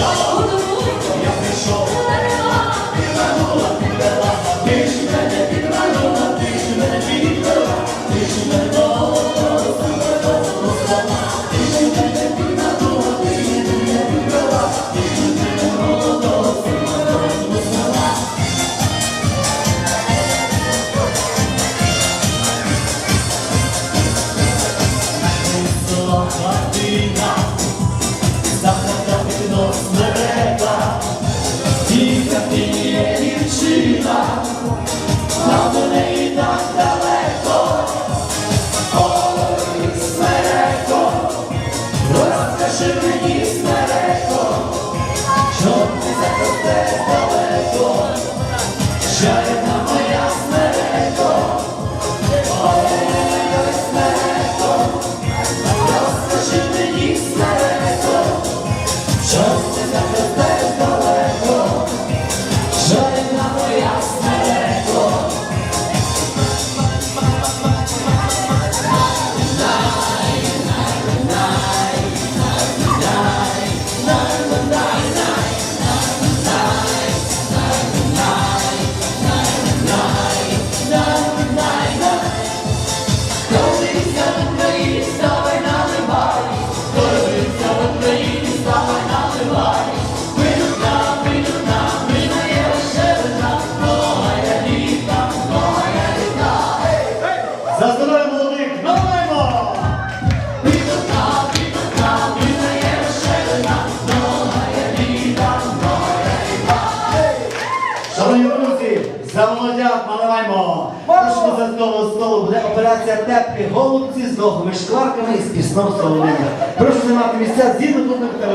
Nós mudamos. За молодят наливаємо! за застого столу буде операція теплі голубці з довгими шкварками і з пісном солонина. Прошу займати місця згідно тут та